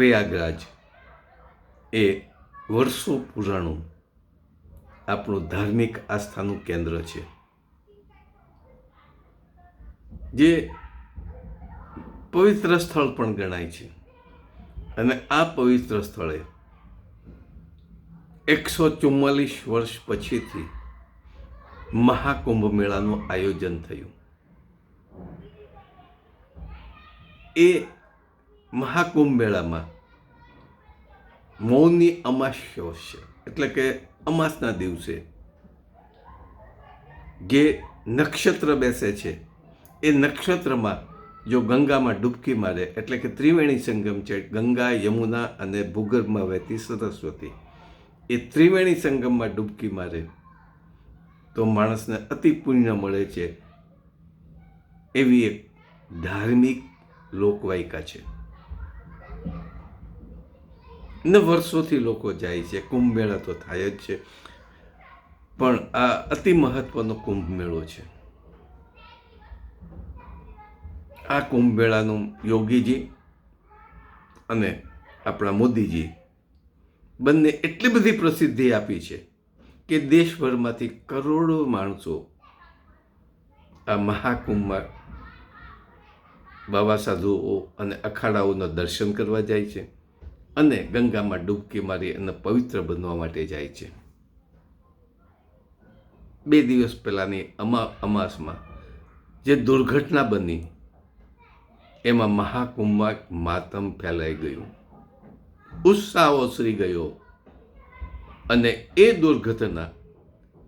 પ્રયાગરાજ એ વર્ષો પુરાણું આપણું ધાર્મિક આસ્થાનું કેન્દ્ર છે. જે પવિત્ર સ્થળ પણ ગણાય છે. અને આ પવિત્ર સ્થળે એકસો ચુમ્માલીસ વર્ષ પછીથી મહાકુંભ મેળાનું આયોજન થયું. એ મહાકુંભ મેળામાં મૌની અમાસ્ય એટલે કે અમાસના દિવસે જે નક્ષત્ર બેસે છે, એ નક્ષત્રમાં જો ગંગામાં ડૂબકી મારે, એટલે કે ત્રિવેણી સંગમ છે, ગંગા, યમુના અને ભૂગર્ભમાં વહેતી સરસ્વતી, એ ત્રિવેણી સંગમમાં ડૂબકી મારે, તો માણસને અતિ પુણ્ય મળે છે એવી એક ધાર્મિક લોકવાયકા છે. ને વર્ષોથી લોકો જાય છે કુંભ મેળા તો થાય જ છે. પણ આ અતિ મહત્વનો કુંભ મેળો છે. આ કુંભ મેળાનું યોગીજી અને આપણા મોદીજી બંને એટલી બધી પ્રસિદ્ધિ આપી છે કે દેશભરમાંથી કરોડો માણસો આ મહાકુંભમાં બાબા સાધુઓ અને અખાડાઓના દર્શન કરવા જાય છે. અને ગંગામાં ડૂબકી મારી અને પવિત્ર બનવા માટે જાય છે. બે દિવસ પહેલાંની અમા, અમાસમાં જે દુર્ઘટના બની, એમાં મહાકુંભમાં માતમ ફેલાઈ ગયું. ઉત્સાહ ઓસરી ગયો અને એ દુર્ઘટના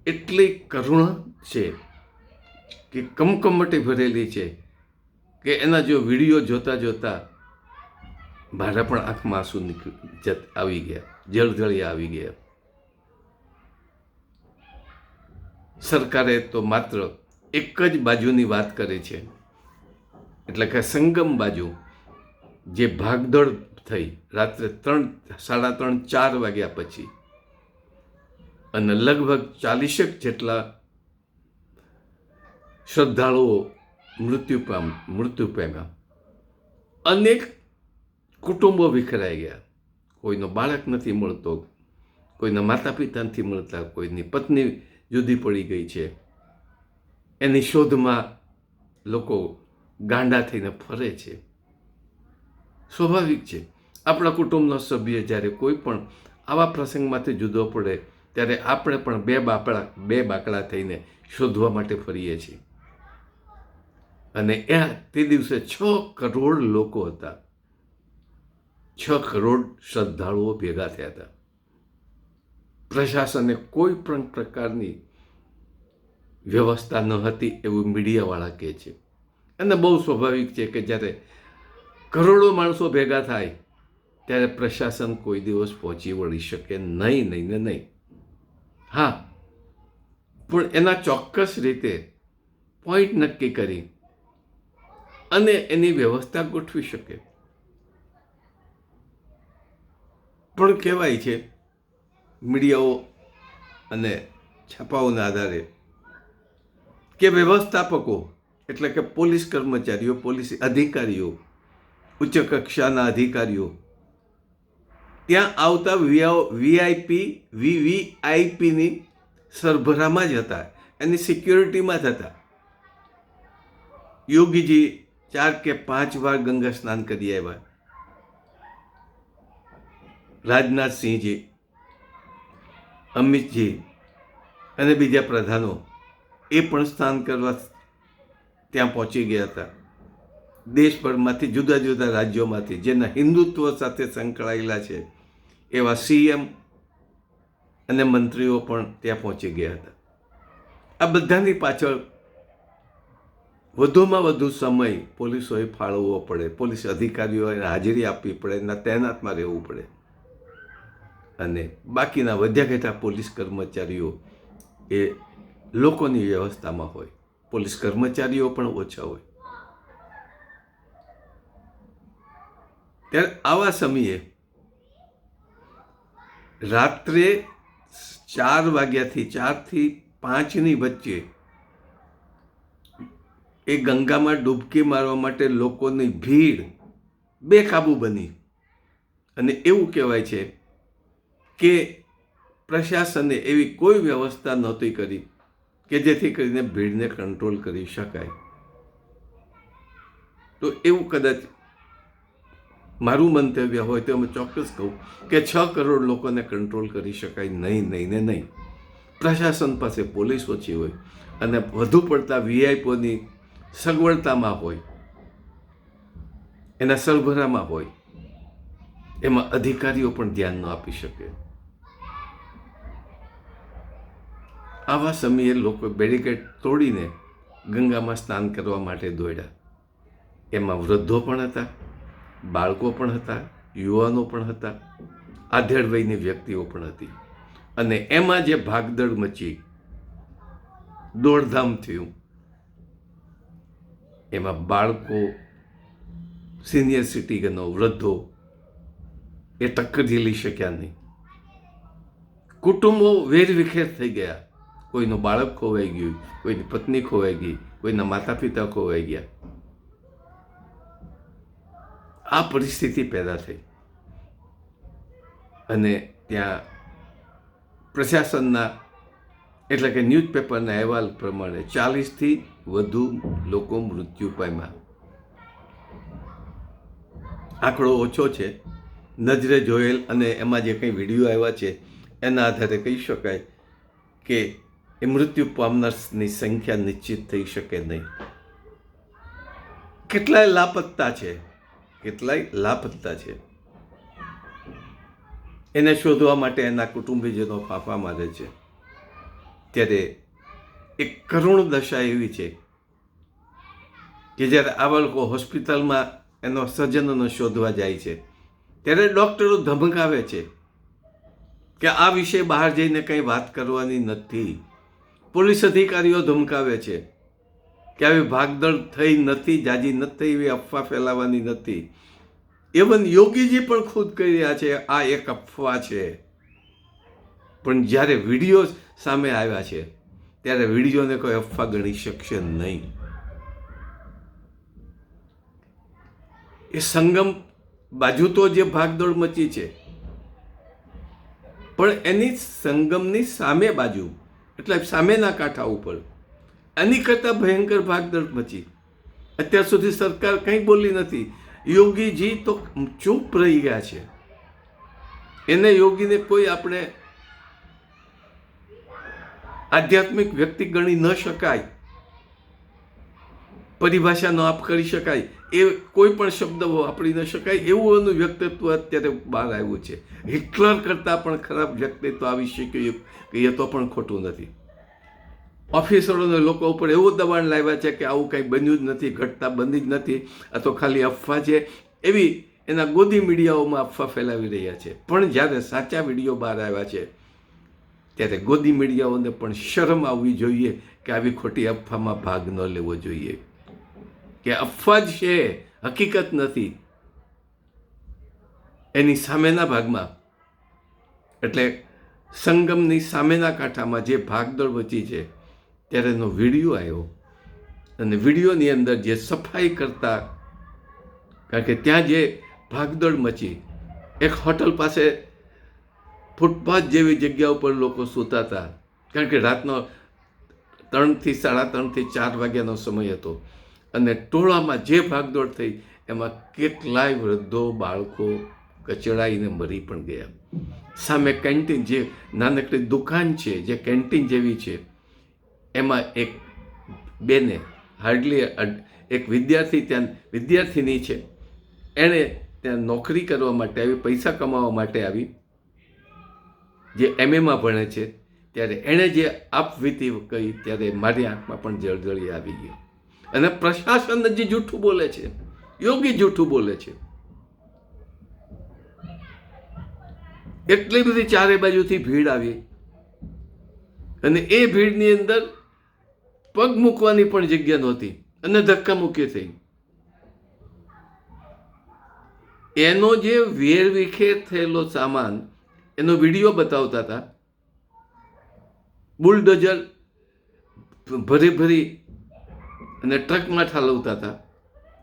એટલી કરુણ છે કે કમકમટી ભરેલી છે કે એના જો વીડિયો જોતા જોતા મારા પણ આંખમાં આંસુ નીકળી જત આવી ગયા. જળજળિયા આવી ગયા. સરકારે તો માત્ર એક જ બાજુની વાત કરે છે. એટલે કે સંગમ બાજુ જે ભાગદોડ થઈ રાત્રે ત્રણ સાડા ત્રણ, ચાર વાગ્યા પછી અને લગભગ ચાલીસેક જેટલા શ્રદ્ધાળુઓ મૃત્યુ પામ મૃત્યુ પામ્યા. અનેક કુટુંબો વિખરાઈ ગયા. કોઈનો બાળક નથી મળતો, કોઈના માતા પિતા નથી મળતા, કોઈની પત્ની જુદી પડી ગઈ છે. એની શોધમાં લોકો ગાંડા થઈને ફરે છે. સ્વાભાવિક છે. આપણા કુટુંબનો સભ્ય જ્યારે કોઈ પણ આવા પ્રસંગમાંથી જુદો પડે, ત્યારે આપણે પણ બે બાપડા બે બાકડા થઈને શોધવા માટે ફરીએ છીએ. અને એ તે દિવસે છ કરોડ લોકો હતા. છ કરોડ શ્રદ્ધાળુઓ ભેગા થયા હતા. પ્રશાસને કોઈ પણ પ્રકારની વ્યવસ્થા ન હતી એવું મીડિયાવાળા કહે છે. અને બહુ સ્વાભાવિક છે કે જ્યારે કરોડો માણસો ભેગા થાય, ત્યારે પ્રશાસન કોઈ દિવસ પહોંચી વળી શકે નહીં નહીં ને નહીં. હા, પણ એના ચોક્કસ રીતે પોઈન્ટ નક્કી કરી અને એની વ્યવસ્થા ગોઠવી શકે. પણ કહેવાય છે, મીડિયાઓ અને છાપાઓના આધારે કે વ્યવસ્થાપકો, એટલે કે પોલીસ કર્મચારીઓ, પોલીસ અધિકારીઓ, ઉચ્ચ કક્ષાના અધિકારીઓ, ત્યાં આવતા વીઆઈપી, વીવીઆઈપીની સરભરામાં જ હતા, એની સિક્યોરિટીમાં જ હતા. યોગીજી ચાર કે પાંચ વાર ગંગા સ્નાન કરી આવ્યા. રાજનાથસિંહજી અમિતજી અને બીજા પ્રધાનો એ પણ સ્નાન કરવા ત્યાં પહોંચી ગયા હતા. દેશભરમાંથી જુદા જુદા રાજ્યોમાંથી જેના હિન્દુત્વ સાથે સંકળાયેલા છે એવા સીએમ અને મંત્રીઓ પણ ત્યાં પહોંચી ગયા હતા. આ બધાની પાછળ વધુમાં વધુ સમય પોલીસોએ ફાળવવો પડે, પોલીસ અધિકારીઓએ હાજરી આપવી પડે, ના તૈનાતમાં રહેવું પડે. અને બાકીના વધ્યા ઘટા પોલીસ કર્મચારીઓ એ લોકોની વ્યવસ્થામાં હોય. પોલીસ કર્મચારીઓ પણ ઓછા હોય. ત્યારે આવા સમયે રાત્રે ચાર વાગ્યાથી ચારથી પાંચની વચ્ચે એ ગંગામાં ડૂબકી મારવા માટે લોકોની ભીડ બેકાબુ બની. અને એવું કહેવાય છે કે પ્રશાસને એવી કોઈ વ્યવસ્થા નહોતી કરી કે જેથી કરીને ભીડને કંટ્રોલ કરી શકાય. તો એવું કદાચ મારું મંતવ્ય હોય તો અમે ચોક્કસ કહું કે છ કરોડ લોકોને કંટ્રોલ કરી શકાય નહીં નહીં ને નહીં. પ્રશાસન પાસે પોલીસ ઓછી હોય અને વધુ પડતા વીઆઈપીઓની સગવડતામાં હોય, એના સરભરામાં હોય, એમાં અધિકારીઓ પણ ધ્યાન ન આપી શકે. આવા સમયે લોકો બેરિકેડ તોડીને ગંગામાં સ્નાન કરવા માટે દોડ્યા. એમાં વૃદ્ધો પણ હતા, બાળકો પણ હતા, યુવાનો પણ હતા આધેડ વયની વ્યક્તિઓ પણ હતી. અને એમાં જે ભાગદડ મચી, દોડધામ થયું. એમાં બાળકો, સિનિયર સિટીઝનો વૃદ્ધો એ ટક્કર ઝીલી શક્યા નહીં. કુટુંબો વેરવિખેર થઈ ગયા. કોઈનું બાળક ખોવાઈ ગયું, કોઈની પત્ની ખોવાઈ ગઈ, કોઈના માતા પિતા ખોવાઈ ગયા. આ પરિસ્થિતિ પેદા થઈ. અને ત્યાં પ્રશાસનના એટલે કે ન્યૂઝપેપરના અહેવાલ પ્રમાણે ચાલીસથી વધુ લોકો મૃત્યુ પામ્યા. આંકડો ઓછો છે. નજરે જોયેલ અને એમાં જે કંઈ વીડિયો આવ્યા છે, એના આધારે કહી શકાય કે એ મૃત્યુ પામનારની સંખ્યા નિશ્ચિત થઈ શકે નહીં કેટલાય લાપત્તા છે કેટલાય લાપત્તા છે એને શોધવા માટે એના કુટુંબીજનો ફાફા મારે છે ત્યારે એક કરુણ દશા એવી છે કે જ્યારે આવા લોકો હોસ્પિટલમાં એનો સજ્જનોને શોધવા જાય છે ત્યારે ડૉક્ટરો ધમકાવે છે કે આ વિશે બહાર જઈને કંઈ વાત કરવાની નથી પોલીસ અધિકારીઓ ધમકાવે છે. કે આવી ભાગદળ થઈ નથી, જાજી નથી, એવી અફવા ફેલાવાની નથી. ઇવન યોગીજી પણ ખુદ કહી રહ્યા છે, આ એક અફવા છે. પણ જ્યારે વીડિયો સામે આવ્યા છે, ત્યારે વિડીયોને કોઈ અફવા ગણી શકશે નહીં. એ સંગમ બાજુ તો જે ભાગદોડ મચી છે, પણ એની સંગમની સામે બાજુ એટલે સામેના કાંઠા ઉપર. એની કરતાં ભયંકર ભાગદોડ મચી. અત્યાર સુધી સરકાર કંઈ બોલી નથી. યોગીજી તો ચૂપ રહી ગયા છે. એને યોગીને કોઈ આપણે આધ્યાત્મિક વ્યક્તિ ગણી ન શકાય. પરિભાષા ન આપ કરી શકાય. એ કોઈ પણ શબ્દ વાપરી ન શકાય એવું એનું વ્યક્તિત્વ અત્યારે બહાર આવ્યું છે. હિટલર કરતાં પણ ખરાબ વ્યક્તિત્વ આવી શક્યું એ તો પણ ખોટું નથી. ઓફિસરોને લોકો ઉપર એવું દબાણ લાવ્યા છે કે આવું કંઈ બન્યું જ નથી, ઘટતા બની જ નથી, આ તો ખાલી અફવા છે. એવી એના ગોદી મીડિયાઓમાં અફવા ફેલાવી રહ્યા છે. પણ જ્યારે સાચા વીડિયો બહાર આવ્યા છે, ત્યારે ગોદી મીડિયાઓને પણ શરમ આવવી જોઈએ કે આવી ખોટી અફવામાં ભાગ ન લેવો જોઈએ. કે અફવાજ છે, હકીકત નથી. એની સામેના ભાગમાં, એટલે સંગમની સામેના કાંઠામાં જે ભાગદોડ વચી છે, ત્યારે એનો વીડિયો આવ્યો. અને વિડીયોની અંદર જે સફાઈ કરતા, કારણ કે ત્યાં જે ભાગદોડ મચી, એક હોટલ પાસે ફૂટપાથ જેવી જગ્યા ઉપર લોકો સૂતા હતા. કારણ કે રાતનો ત્રણથી સાડા ત્રણથી ચાર વાગ્યાનો સમય હતો. અને ટોળામાં જે ભાગદોડ થઈ, એમાં કેટલાય વૃદ્ધો, બાળકો કચડાઈને મરી પણ ગયા. સામે કેન્ટીન જે નાનકડી દુકાન છે, જે કેન્ટીન જેવી છે, એમાં એક બેને હાર્ડલી એક વિદ્યાર્થી ત્યાં, વિદ્યાર્થીની છે. એણે ત્યાં નોકરી કરવા માટે આવી, પૈસા કમાવા માટે આવી. જે એમએમાં ભણે છે, ત્યારે એણે જે આપવીતી કહી, ત્યારે મારી આંખમાં પણ જળજળી આવી ગઈ. અને પ્રશાસન જે જૂઠું બોલે છે. યોગી જૂઠું બોલે છે. એટલી બધી ચારે બાજુથી ભીડ આવી. અને એ ભીડની અંદર પગ મૂકવાની પણ જગ્યા નહોતી અને ધક્કા મૂકી થઈ. એનો જે વેરવિખેર થયેલો સામાન, એનો વીડિયો બતાવતા હતા. બુલડોઝર ભરી ભરી અને ટ્રકમાં ઠાલવતા હતા.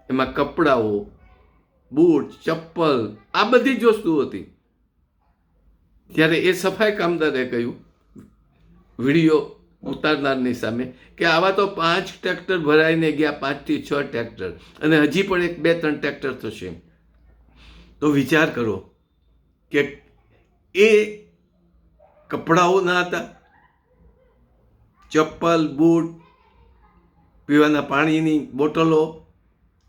એમાં કપડાઓ, બૂટ, ચપ્પલ, આ બધી જ વસ્તુ હતી. ત્યારે એ સફાઈ કામદારે કહ્યું, વીડિયો ઉતારનારની સામે, કે આવા તો પાંચ ટ્રેક્ટર ભરાઈને ગયા, પાંચથી છ ટ્રેક્ટર, અને હજી પણ એક બે ત્રણ ટ્રેક્ટર થશે તો વિચાર કરો કે એ કપડાઓ ના હતા. ચપ્પલ, બૂટ પીવાના પાણીની બોટલો,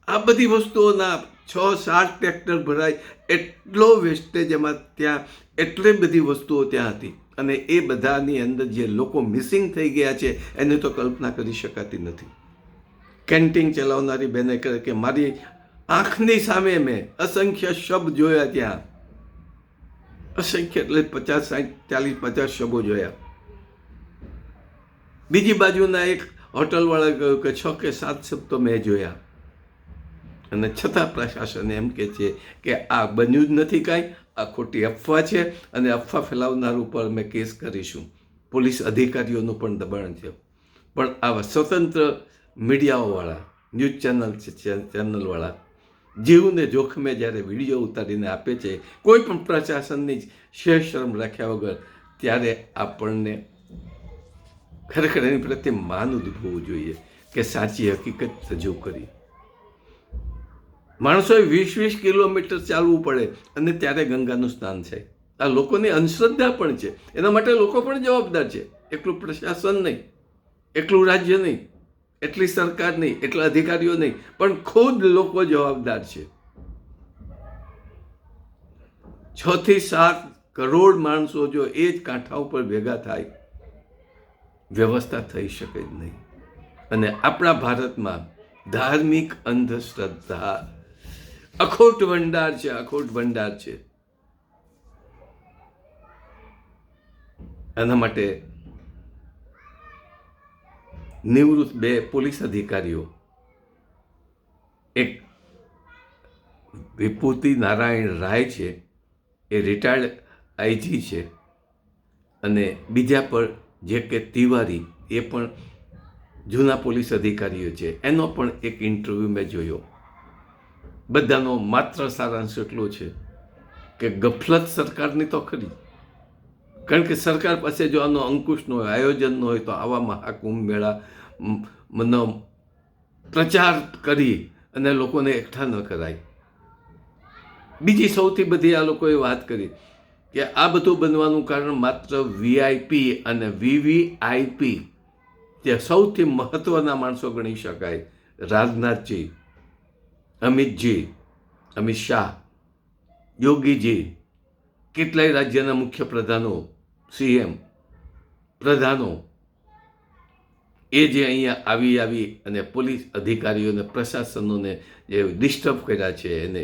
આ બધી વસ્તુઓના છ, સાત ટ્રેક્ટર ભરાય, એટલો વેસ્ટેજ એમાં ત્યાં, એટલી બધી વસ્તુઓ ત્યાં હતી. અને એ બધાની અંદર જે લોકો મિસિંગ થઈ ગયા છે, એની તો કલ્પના કરી શકાતી નથી. કેન્ટીન ચલાવનારી બેને કહે કે, મારી આંખની સામે મેં અસંખ્ય શબ જોયા ત્યાં. અસંખ્ય એટલે પચાસ, સાઠ, ચાલીસ, પચાસ શબો જોયા. બીજી બાજુના એક હોટલવાળા કહ્યું કે છ કે સાત શબ્દો મેં જોયા. અને છતાં પ્રશાસન એમ કે છે કે આ બન્યું જ નથી કાંઈ, આ ખોટી અફવા છે અને અફવા ફેલાવનાર ઉપર અમે કેસ કરીશું. પોલીસ અધિકારીઓનું પણ દબાણ છે. પણ આવા સ્વતંત્ર મીડિયાઓવાળા ન્યૂઝ ચેનલ ચેનલવાળા જીવને જોખમે જ્યારે વીડિયો ઉતારીને આપે છે, કોઈ પણ પ્રશાસનની શેર શરમ રાખ્યા વગર, ત્યારે આપણને ખરેખર એની પ્રત્યે માન ઉદ્ભવવું જોઈએ કે સાચી હકીકત રજૂ કરી. માણસોએ વીસ વીસ કિલોમીટર ચાલવું પડે અને ત્યારે ગંગાનું સ્નાન થાય. આ લોકોની અંધશ્રદ્ધા પણ છે. એના માટે લોકો પણ જવાબદાર છે. એકલું પ્રશાસન નહીં એકલું રાજ્ય નહીં, એટલી સરકાર નહીં, એટલા અધિકારીઓ નહીં, પણ ખુદ લોકો જવાબદાર છે. છ થી સાત કરોડ માણસો જો એ જ કાંઠા ઉપર ભેગા થાય વ્યવસ્થા થઈ શકે જ નહીં. અને આપણા ભારતમાં ધાર્મિક અંધશ્રદ્ધા અખોટ ભંડાર છે, અખોટ ભંડાર છે. એના માટે નિવૃત્ત બે પોલીસ અધિકારીઓ, એક વિભૂતિ નારાયણ રાય છે, એ રિટાયર્ડ આઈજી છે, અને બીજા પર જે કે તિવારી, એ પણ જૂના પોલીસ અધિકારીઓ છે. એનો પણ એક ઇન્ટરવ્યૂ મેં જોયો. બધાનો માત્ર સારાંશ એટલો છે કે ગફલત સરકારની તો ખરી. કારણ કે સરકાર પાસે જો આનો અંકુશ ન હોય, આયોજન ન હોય તો આવા મહાકુંભ મેળા મનો, પ્રચાર કરી અને લોકોને એકઠા ન કરાય. બીજી સૌથી બધી આ લોકોએ વાત કરી. કે આ બધું બનવાનું કારણ માત્ર વીઆઈપી અને વીવીઆઈપી જે સૌથી મહત્વના માણસો ગણી શકાય. રાજનાથજી, અમિતજી, અમિત શાહ, યોગીજી, કેટલાય રાજ્યના મુખ્ય પ્રધાનો સીએમ પ્રધાનો, એ જે અહીંયા આવી આવી અને પોલીસ અધિકારીઓને પ્રશાસનોને જે ડિસ્ટર્બ કર્યા છે એને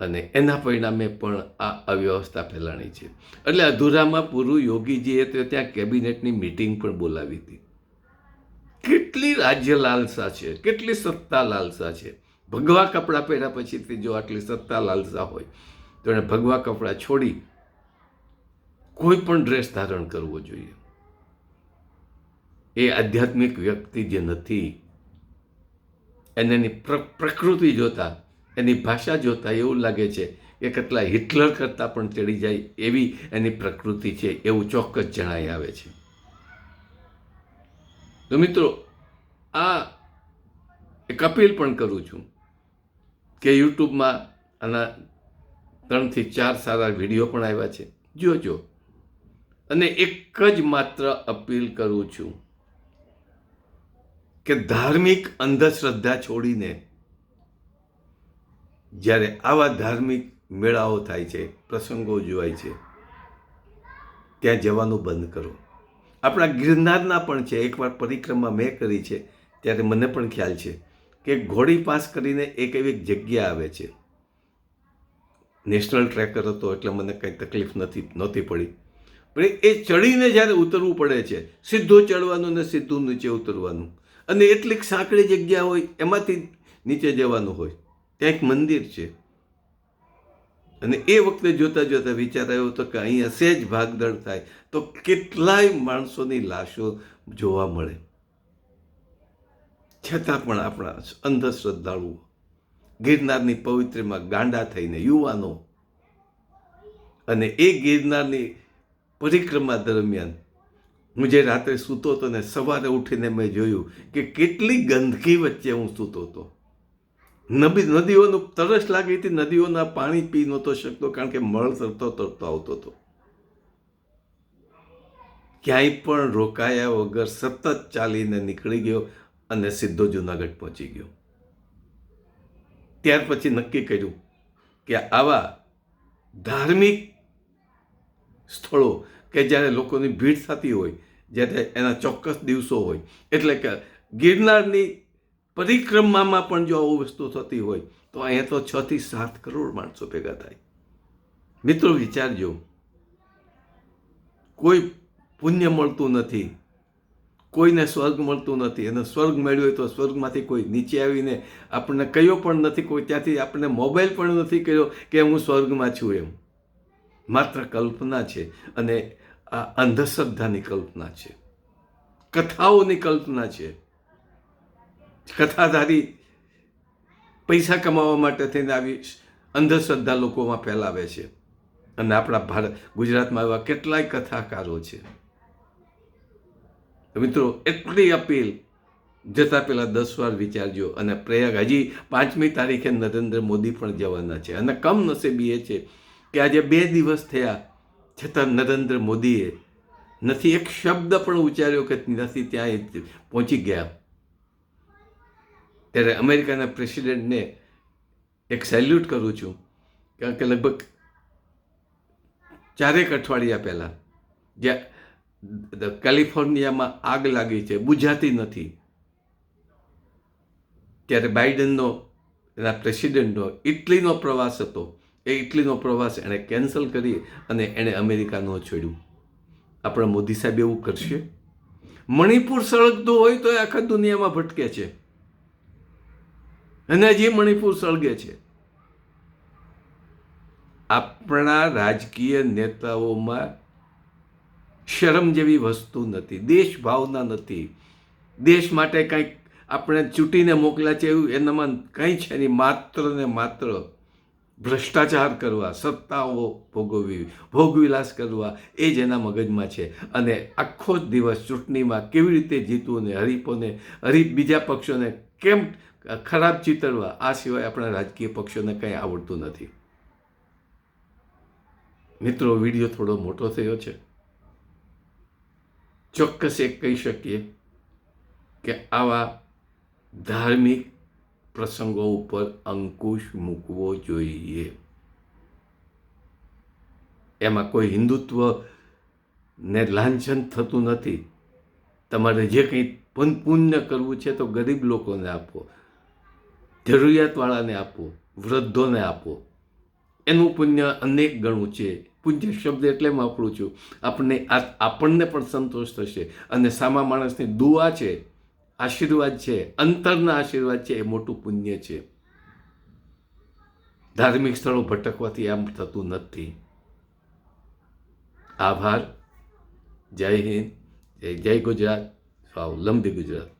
અને એના પરિણામે પણ આ અવ્યવસ્થા ફેલાણી છે. એટલે અધૂરામાં પૂરું યોગીજીએ તો ત્યાં કેબિનેટની મિટિંગ પણ બોલાવી હતી. કેટલી રાજ્ય લાલસા છે, કેટલી સત્તા લાલસા છે. ભગવા કપડાં પહેર્યા પછીથી જો આટલી સત્તા લાલસા હોય, તો એણે ભગવા કપડાં છોડી કોઈ પણ ડ્રેસ ધારણ કરવો જોઈએ. એ આધ્યાત્મિક વ્યક્તિ જે નથી, એને પ્ર પ્રકૃતિ જોતા એની ભાષા જોતા એવું લાગે છે કે કેટલા હિટલર કરતાં પણ ચડી જાય એવી એની પ્રકૃતિ છે એવું ચોક્કસ જણાઈ આવે છે. તો મિત્રો, આ એક અપીલ પણ કરું છું કે યુટ્યુબમાં આના ત્રણથી ચાર સારા વીડિયો પણ આવ્યા છે. જોજો અને એક જ માત્ર અપીલ કરું છું કે ધાર્મિક અંધશ્રદ્ધા છોડીને જ્યારે આવા ધાર્મિક મેળાઓ થાય છે, પ્રસંગો જોવાય છે, ત્યાં જવાનું બંધ કરો. આપણા ગિરનારના પણ છે, એકવાર પરિક્રમા મેં કરી છે, ત્યારે મને પણ ખ્યાલ છે કે ઘોડી પાસ કરીને એક એવી જગ્યા આવે છે. નેશનલ ટ્રેકર હતો, એટલે મને કંઈ તકલીફ નથી, નહોતી પડી. પણ એ ચડીને જ્યારે ઉતરવું પડે છે, સીધું ચડવાનું ને સીધું નીચે ઉતરવાનું. અને એટલીક સાંકડી જગ્યા હોય, એમાંથી નીચે જવાનું હોય. ત્યાં એક મંદિર છે. અને એ વખતે જોતા જોતા વિચાર આવ્યો હતો કે અહીંયા સહેજ ભાગદડ થાય તો કેટલાય માણસોની લાશો જોવા મળે. છતાં પણ આપણા અંધશ્રદ્ધાળુઓ, ગિરનારની પવિત્રમાં ગાંડા થઈને યુવાનો અને એ ગિરનારની પરિક્રમા દરમિયાન હું જે રાત્રે સૂતો હતો ને સવારે ઉઠીને મેં જોયું કે કેટલી ગંદકી વચ્ચે હું સૂતો હતો. નદી નદીઓનું તરસ લાગી હતી નદીઓના પાણી પી નહોતો શકતો કારણ કે મળ તરતો તરતો આવતો હતો. ક્યાંય પણ રોકાયા વગર સતત ચાલીને નીકળી ગયો અને સીધો જુનાગઢ પહોંચી ગયો. ત્યાર પછી નક્કી કર્યું કે આવા ધાર્મિક સ્થળો કે જ્યારે લોકોની ભીડ થતી હોય, જ્યારે એના ચોક્કસ દિવસો હોય, એટલે કે ગિરનારની પરિક્રમામાં પણ જો આવું વસ્તુ થતી હોય, તો અહીંયા તો છ થી સાત કરોડ માણસો ભેગા થાય. મિત્રો, વિચારજો. કોઈ પુણ્ય મળતું નથી, કોઈને સ્વર્ગ મળતું નથી, અને સ્વર્ગ મેળવ્યો તો સ્વર્ગમાંથી કોઈ નીચે આવીને આપણને કયો પણ નથી, કોઈ ત્યાંથી આપણને મોબાઈલ પણ નથી કર્યો કે હું સ્વર્ગમાં છું એમ. માત્ર કલ્પના છે અને આ અંધશ્રદ્ધાની કલ્પના છે. કથાઓની કલ્પના છે. કથાધારી પૈસા કમાવા માટે થઈને આવી અંધશ્રદ્ધા લોકોમાં ફેલાવે છે. અને આપણા ભારત, ગુજરાતમાં એવા કેટલાય કથાકારો છે. મિત્રો, એટલી અપીલ જતા પહેલાં દસ વાર વિચારજો. અને પ્રયાગ, હજી પાંચમી તારીખે નરેન્દ્ર મોદી પણ જવાના છે. અને કમનસીબી એ છે કે આજે બે દિવસ થયા છતાં નરેન્દ્ર મોદીએ નથી એક શબ્દ પણ ઉચ્ચાર્યો કે નથી ત્યાં પહોંચી ગયા. ત્યારે અમેરિકાના પ્રેસિડેન્ટને એક સેલ્યુટ કરું છું. કારણ કે લગભગ ચારેક અઠવાડિયા પહેલાં જ્યાં કેલિફોર્નિયામાં આગ લાગી છે બુઝાતી નથી. ત્યારે બાઇડનનો, એના પ્રેસિડેન્ટનો ઇટલીનો પ્રવાસ હતો. એ ઇટલીનો પ્રવાસ એણે કેન્સલ કરી અને એણે અમેરિકાનો છોડ્યું. આપણા મોદી સાહેબ એવું કરશે. મણિપુર સળગતું હોય તો એ આખા દુનિયામાં ભટકે છે. અને હજી મણિપુર સળગે છે. આપણા રાજકીય નેતાઓમાં શરમ જેવી વસ્તુ નથી દેશ ભાવના નથી. દેશ માટે કંઈક આપણે ચૂંટીને મોકલ્યા છે એવું એનામાં કંઈ છે નહીં, માત્ર ને માત્ર ભ્રષ્ટાચાર કરવા, સત્તાઓ ભોગવવી, ભોગવિલાસ કરવા, એ જ એના મગજમાં છે. અને આખો જ દિવસ ચૂંટણીમાં કેવી રીતે જીતવું ને હરીફોને, હરીફ બીજા પક્ષોને કેમ ખરાબ ચિતરવા, આ સિવાય આપણા રાજકીય પક્ષોને કંઈ આવડતું નથી. મિત્રો, વીડિયો થોડો મોટો થયો છે. ચોક્કસ એક કહી શકીએ કે આવા ધાર્મિક પ્રસંગો ઉપર અંકુશ મૂકવો જોઈએ. એમાં કોઈ હિન્દુત્વ ને લાંછન થતું નથી. તમારે જે કંઈ પણ પુણ્ય કરવું છે તો ગરીબ લોકોને આપો. જરૂરિયાતવાળાને આપો, વૃદ્ધોને આપો. એનું પુણ્ય અનેક ગણું છે. પૂજ્ય શબ્દ એટલે વાપરું છું, આપણને આપણને પણ સંતોષ થશે અને સામા માણસની દુઆ છે, આશીર્વાદ છે, અંતરના આશીર્વાદ છે, એ મોટું પુણ્ય છે. ધાર્મિક સ્થળો ભટકવાથી આમ થતું નથી. આભાર. જય હિન્દ. જય ગુજરાત. સ્વાવલંબી ગુજરાત.